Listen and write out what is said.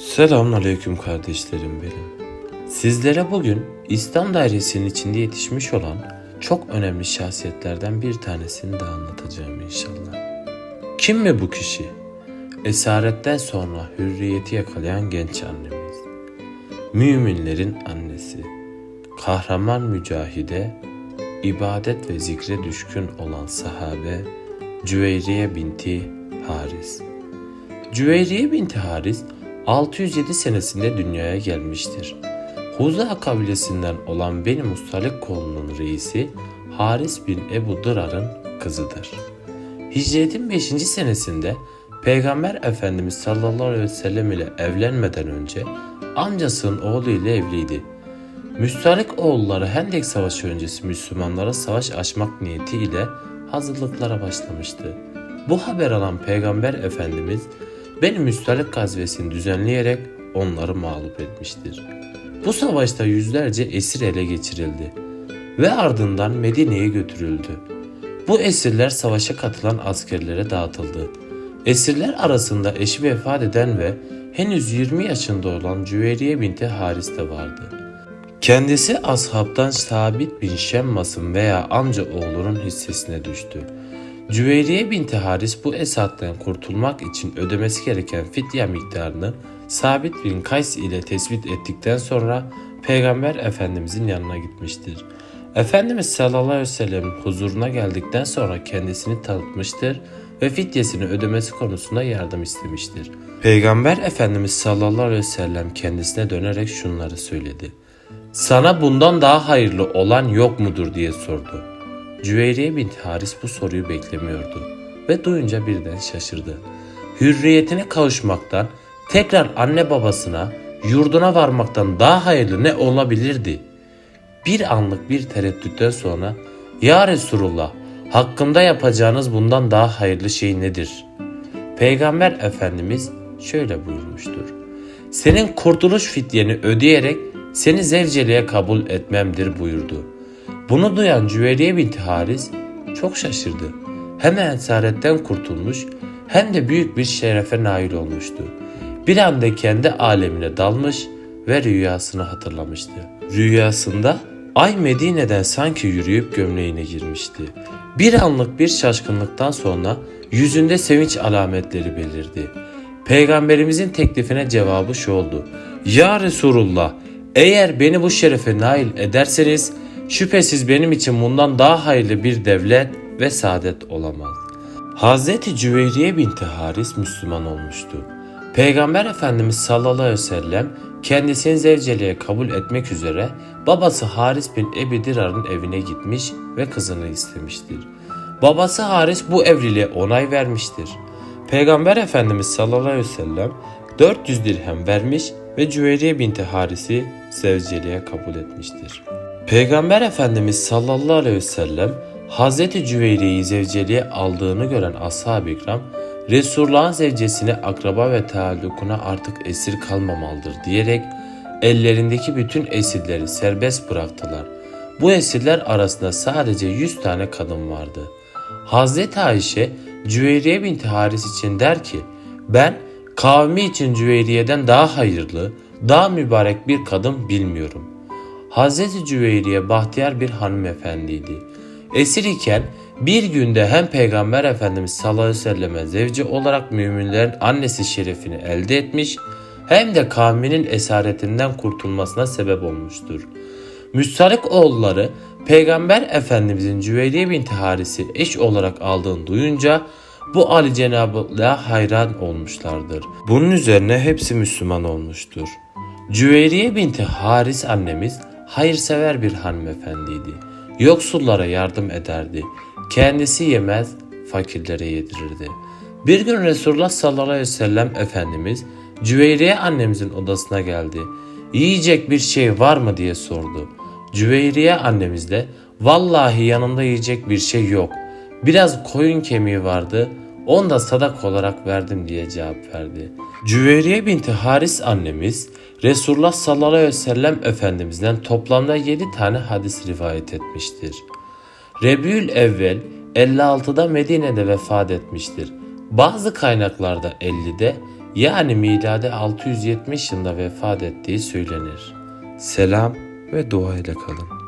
Selamun aleyküm kardeşlerim benim. Sizlere bugün İslam dairesinin içinde yetişmiş olan çok önemli şahsiyetlerden bir tanesini de anlatacağım inşallah. Kim mi bu kişi? Esaretten sonra hürriyeti yakalayan genç annemiz. Müminlerin annesi. Kahraman mücahide, ibadet ve zikre düşkün olan sahabe Cüveyriye binti Haris. Cüveyriye binti Haris 607 senesinde dünyaya gelmiştir. Huza kabilesinden olan Beni Mustalik kolunun reisi Haris bin Ebu Dırar'ın kızıdır. Hicretin 5. senesinde Peygamber Efendimiz sallallahu aleyhi ve sellem ile evlenmeden önce amcasının oğlu ile evliydi. Müstalik oğulları Hendek Savaşı öncesi Müslümanlara savaş açmak niyetiyle hazırlıklara başlamıştı. Bu haber alan Peygamber Efendimiz Beni Müstalik gazvesini düzenleyerek onları mağlup etmiştir. Bu savaşta yüzlerce esir ele geçirildi ve ardından Medine'ye götürüldü. Bu esirler savaşa katılan askerlere dağıtıldı. Esirler arasında eşi vefat eden ve henüz 20 yaşında olan Cüveyriye binti Haris de vardı. Kendisi ashabtan Sabit bin Şemmas'ın veya amca oğlunun hissesine düştü. Cüveyriye binti Haris bu esattan kurtulmak için ödemesi gereken fidye miktarını Sabit bin Kays ile tespit ettikten sonra Peygamber Efendimizin yanına gitmiştir. Efendimiz sallallahu aleyhi ve sellem'in huzuruna geldikten sonra kendisini tanıtmıştır ve fidyesini ödemesi konusunda yardım istemiştir. Peygamber Efendimiz sallallahu aleyhi ve sellem kendisine dönerek şunları söyledi. Sana bundan daha hayırlı olan yok mudur diye sordu. Cüveyriye binti Haris bu soruyu beklemiyordu ve duyunca birden şaşırdı. Hürriyetine kavuşmaktan, tekrar anne babasına, yurduna varmaktan daha hayırlı ne olabilirdi? Bir anlık bir tereddütten sonra Ya Resulullah hakkımda yapacağınız bundan daha hayırlı şey nedir? Peygamber Efendimiz şöyle buyurmuştur. Senin kurtuluş fidyeni ödeyerek seni zevceliğe kabul etmemdir buyurdu. Bunu duyan Cüveriye binti Haris çok şaşırdı. Hem esaretten kurtulmuş hem de büyük bir şerefe nail olmuştu. Bir anda kendi alemine dalmış ve rüyasını hatırlamıştı. Rüyasında ay Medine'den sanki yürüyüp gömleğine girmişti. Bir anlık bir şaşkınlıktan sonra yüzünde sevinç alametleri belirdi. Peygamberimizin teklifine cevabı şu oldu. Ya Resulullah eğer beni bu şerefe nail ederseniz şüphesiz benim için bundan daha hayırlı bir devlet ve saadet olamaz. Hazreti Cüveyriye binti Haris Müslüman olmuştu. Peygamber Efendimiz sallallahu aleyhi ve sellem kendisini zevceliğe kabul etmek üzere babası Haris bin Ebi Dirar'ın evine gitmiş ve kızını istemiştir. Babası Haris bu evliliğe onay vermiştir. Peygamber Efendimiz sallallahu aleyhi ve sellem 400 dirhem vermiş ve Cüveyriye binti Haris'i zevceliğe kabul etmiştir. Peygamber Efendimiz sallallahu aleyhi ve sellem Hazreti Cüveyriye'yi zevceliğe aldığını gören ashab-ı ikram Resulullah'ın zevcesine akraba ve taallukuna artık esir kalmamalıdır diyerek ellerindeki bütün esirleri serbest bıraktılar. Bu esirler arasında sadece 100 tane kadın vardı. Hazreti Ayşe Cüveyriye binti Haris için der ki ben kavmi için Cüveyriye'den daha hayırlı, daha mübarek bir kadın bilmiyorum. Hazreti Cüveyriye bahtiyar bir hanımefendiydi. Esir iken bir günde hem Peygamber Efendimiz sallallahu aleyhi ve selleme zevci olarak müminlerin annesi şerefini elde etmiş hem de kavminin esaretinden kurtulmasına sebep olmuştur. Müstalik oğulları Peygamber Efendimizin Cüveyriye binti Haris'i eş olarak aldığını duyunca bu Ali Cenabı'la hayran olmuşlardır. Bunun üzerine hepsi Müslüman olmuştur. Cüveyriye binti Haris annemiz hayırsever bir hanımefendiydi. Yoksullara yardım ederdi. Kendisi yemez, fakirlere yedirirdi. Bir gün Resulullah sallallahu aleyhi ve sellem Efendimiz Cüveyriye annemizin odasına geldi. Yiyecek bir şey var mı diye sordu. Cüveyriye annemiz de vallahi yanımda yiyecek bir şey yok. Biraz koyun kemiği vardı. Onu da sadak olarak verdim diye cevap verdi. Cüveyriye binti Haris annemiz Resulullah sallallahu aleyhi ve sellem Efendimiz'den toplamda 7 tane hadis rivayet etmiştir. Rebül Evvel 56'da Medine'de vefat etmiştir. Bazı kaynaklarda 50'de, yani milade 670 yılında vefat ettiği söylenir. Selam ve dua ile kalın.